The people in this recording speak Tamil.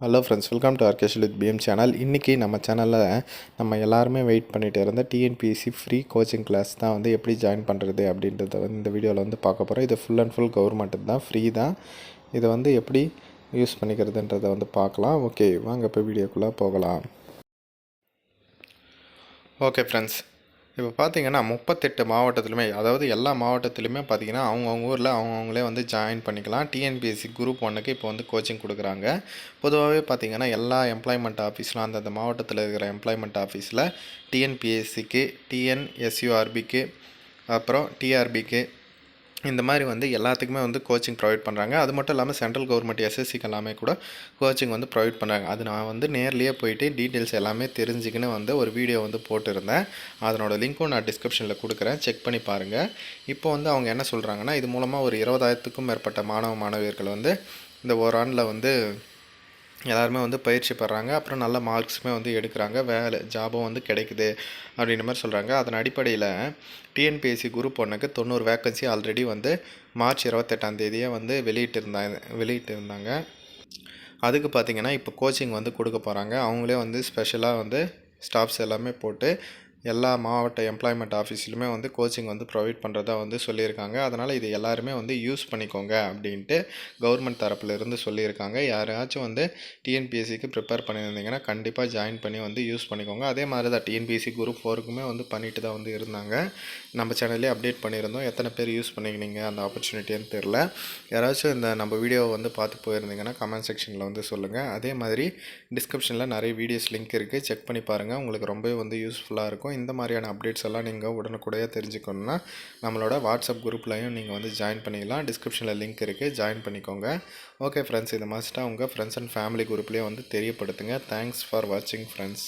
ஹலோ ஃப்ரெண்ட்ஸ் வெல்கம் டு ஆர்கேஷல் வித் பிஎம் சேனல் இன்றைக்கி நம்ம சேனலில் நம்ம எல்லாருமே வெயிட் பண்ணிட்டு இருந்த டிஎன்பிஎஸ்சி ஃப்ரீ கோச்சிங் கிளாஸ் தான் வந்து எப்படி ஜாயின் பண்ணுறது அப்படின்றத வந்து இந்த வீடியோவில் வந்து பார்க்க போகிறோம் இது ஃபுல் அண்ட் ஃபுல் கவர்மெண்ட் தான் ஃப்ரீ தான். இதை வந்து எப்படி யூஸ் பண்ணிக்கிறதுன்றத வந்து பார்க்கலாம். ஓகே வாங்க இப்போ வீடியோக்குள்ளே போகலாம். ஓகே ஃப்ரெண்ட்ஸ் இப்போ பார்த்தீங்கன்னா முப்பத்தெட்டு மாவட்டத்திலுமே அதாவது எல்லா மாவட்டத்திலுமே பார்த்தீங்கன்னா அவங்கவுங்க ஊரில் அவங்கவுங்களே வந்து ஜாயின் பண்ணிக்கலாம். டிஎன்பிஎஸ்சி குரூப் ஒன்றுக்கு இப்போ வந்து கோச்சிங் கொடுக்குறாங்க. பொதுவாகவே பார்த்தீங்கன்னா எல்லா எம்ப்ளாய்மெண்ட் ஆஃபீஸ்லாம் அந்தந்த மாவட்டத்தில் இருக்கிற எம்ப்ளாய்மெண்ட் ஆஃபீஸில் டிஎன்பிஎஸ்சிக்கு டிஎன்எஸ்யூஆர்பிக்கு அப்புறம் டிஆர்பிக்கு இந்த மாதிரி வந்து எல்லாத்துக்குமே வந்து கோச்சிங் ப்ரொவைட் பண்ணுறாங்க அது மட்டும் இல்லாமல் சென்ட்ரல் கவர்மெண்ட் எஸ்எஸ்சிக்கு எல்லாமே கூட கோச்சிங் வந்து ப்ரொவைட் பண்ணுறாங்க அது நான் வந்து நேர்லேயே போயிட்டு டீட்டெயில்ஸ் எல்லாமே தெரிஞ்சுக்கின்னு வந்து ஒரு வீடியோ வந்து போட்டிருந்தேன். அதனோட லிங்க்கும் நான் டிஸ்கிரிப்ஷனில் கொடுக்குறேன். செக் பண்ணி பாருங்கள் இப்போ வந்து அவங்க என்ன சொல்கிறாங்கன்னா இது மூலமாக ஒரு இருபதாயிரத்துக்கும் மேற்பட்ட மாணவ மாணவியர்கள் வந்து இந்த ஓராண்டில் வந்து எல்லாருமே வந்து பயிற்சி பெறாங்க. அப்புறம் நல்ல மார்க்ஸுமே வந்து எடுக்கிறாங்க. வேலை ஜாபும் வந்து கிடைக்குது அப்படின்ற மாதிரி சொல்கிறாங்க அதன் அடிப்படையில் டிஎன்பிஎஸ்சி குரூப் ஒன்றுக்கு தொண்ணூறு வேக்கன்சி ஆல்ரெடி வந்து மார்ச் இருபத்தெட்டாம் தேதியே வந்து வெளியிட்டிருந்தாங்க வெளியிட்டிருந்தாங்க. அதுக்கு பார்த்திங்கன்னா இப்போ கோச்சிங் வந்து கொடுக்க போகிறாங்க அவங்களே வந்து ஸ்பெஷலாக வந்து ஸ்டாஃப்ஸ் எல்லாமே போட்டு எல்லா மாவட்ட எம்ப்ளாய்மெண்ட் ஆஃபீஸ்லையுமே வந்து கோச்சிங் வந்து ப்ரொவைட் பண்ணுறதா வந்து சொல்லியிருக்காங்க. அதனால் இது எல்லாருமே வந்து யூஸ் பண்ணிக்கோங்க அப்படின்ட்டு கவர்மெண்ட் தரப்புல இருந்து சொல்லியிருக்காங்க. யாராச்சும் வந்து டிஎன்பிஎஸ்சிக்கு ப்ரிப்பேர் பண்ணியிருந்தீங்கன்னா கண்டிப்பாக ஜாயின் பண்ணி வந்து யூஸ் பண்ணிக்கோங்க. அதே மாதிரி தான் டிஎன்பிஎஸ்சி குரூப் ஃபோருக்குமே வந்து பண்ணிட்டு தான் வந்து இருந்தாங்க. நம்ம சேனல்லே அப்டேட் பண்ணியிருந்தோம். எத்தனை பேர் யூஸ் பண்ணிக்கினீங்க அந்த ஆப்பர்ச்சுனிட்டின்னு தெரில யாராச்சும் இந்த நம்ம வீடியோவை வந்து பார்த்து போயிருந்தீங்கன்னா கமெண்ட் செக்ஷனில் வந்து சொல்லுங்கள் அதே மாதிரி டிஸ்கிரிப்ஷனில் நிறைய வீடியோஸ் லிங்க் இருக்குது செக் பண்ணி பாருங்கள் உங்களுக்கு ரொம்பவே வந்து யூஸ்ஃபுல்லாக இருக்கும். இந்த மாதிரியான அப்டேட்ஸ் எல்லாம் நீங்கள் உடனுக்குடையே தெரிஞ்சுக்கணுன்னா நம்மளோட வாட்ஸ்அப் குரூப்லையும் நீங்கள் வந்து ஜாயின் பண்ணிக்கலாம். டிஸ்கிரிப்ஷனில் லிங்க் இருக்குது ஜாயின் பண்ணிக்கோங்க. ஓகே ஃப்ரெண்ட்ஸ் இது மஸ்ட்டாக உங்கள் ஃப்ரெண்ட்ஸ் அண்ட் ஃபேமிலி குரூப்லேயே வந்து தெரியப்படுத்துங்க. தேங்க்ஸ் ஃபார் வாட்சிங் ஃப்ரெண்ட்ஸ்